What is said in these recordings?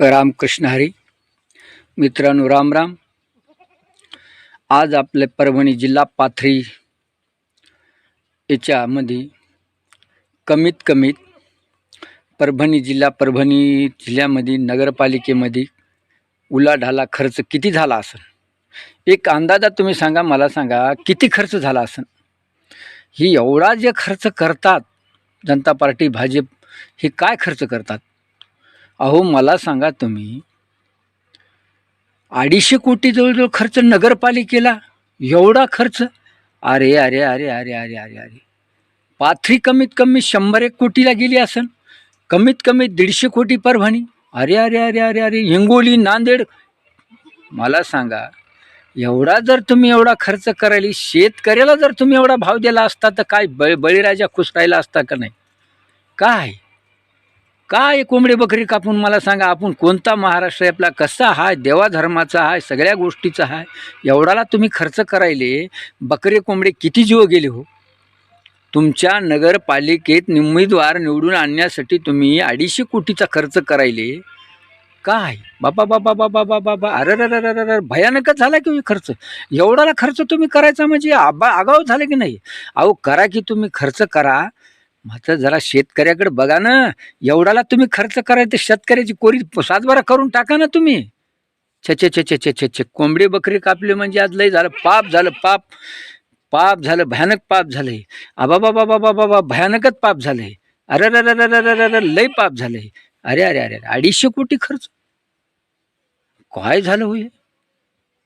रामकृष्ण हरी. मित्रांनो राम राम. आज आपले परभणी जिल्हा पाथरी याच्यामध्ये कमीत कमीत परभणी जिल्हा परभणी जिल्ह्यामध्ये नगरपालिकेमध्ये उलाढाला खर्च किती झाला असेल एक अंदाजा तुम्ही सांगा मला सांगा किती खर्च झाला असेल ही एवढा जे खर्च करतात जनता पार्टी भाजप हे काय खर्च करतात? अहो मला सांगा तुम्ही अडीचशे कोटी जवळजवळ खर्च नगरपालिकेला? एवढा खर्च? अरे अरे अरे अरे अरे अरे अरे. पाथरी कमीत कमी शंभर एक कोटीला गेली असन. कमीत कमी दीडशे कोटी परभणी. अरे अरे अरे अरे अरे हिंगोली नांदेड. मला सांगा एवढा जर तुम्ही एवढा खर्च करायला शेतकऱ्याला जर तुम्ही एवढा भाव दिला असता तर काय बळी बळीराजा खुश राहिला असता का नाही? काय? काय कोंबडी बकरी कापून मला सांगा आपण कोणता महाराष्ट्र आपला कसा आहे देवाधर्माचा हाय आहे सगळ्या गोष्टीचा आहे एवढाला तुम्ही खर्च करायले बकरी कोंबडे किती जीव गेले हो? तुमच्या नगरपालिकेत उमेदवार निवडून आणण्यासाठी तुम्ही अडीचशे कोटीचा खर्च करायले. काय? बाबा बाबा बाबा बाबा बाबा अरे अरे अरे भयानकच झाला की खर्च? एवढाला खर्च तुम्ही करायचा म्हणजे आबा आगाव झाला की नाही? अहो करा की तुम्ही खर्च करा मात्र जरा शेतकऱ्याकडे बघा ना एवढाला तुम्ही खर्च करायचं शेतकऱ्याची कोरी सातबारा करून टाका ना तुम्ही छे छे छे छे छे छे छे कोंबडी बकरी कापली म्हणजे आज लय झालं पाप झालं पाप पाप झालं भयानक पाप झालंय आबा बाबा बाबा बाबा भयानकच पाप झालंय अरे अरे अरे अरे अरे अरे लय पाप झालंय अरे अरे अरे अडीचशे कोटी खर्च काय झालं होय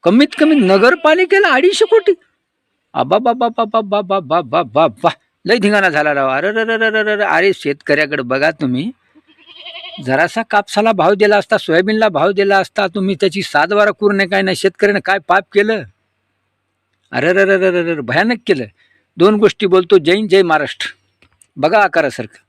कमीत कमी नगरपालिकेला अडीचशे कोटी आबा बाबा बाबा बाबा बाबा बाबा लय धिंगाणा झाला राव अरे अरे अरे शेतकऱ्याकडे बघा तुम्ही जरासा कापसाला भाव दिला असता सोयाबीनला भाव दिला असता तुम्ही त्याची सातवारा करू नाही काय नाही शेतकऱ्यानं काय पाप केलं अरे रर अरे अरे भयानक केलं दोन गोष्टी बोलतो जैन जय महाराष्ट्र बघा आकारासारखं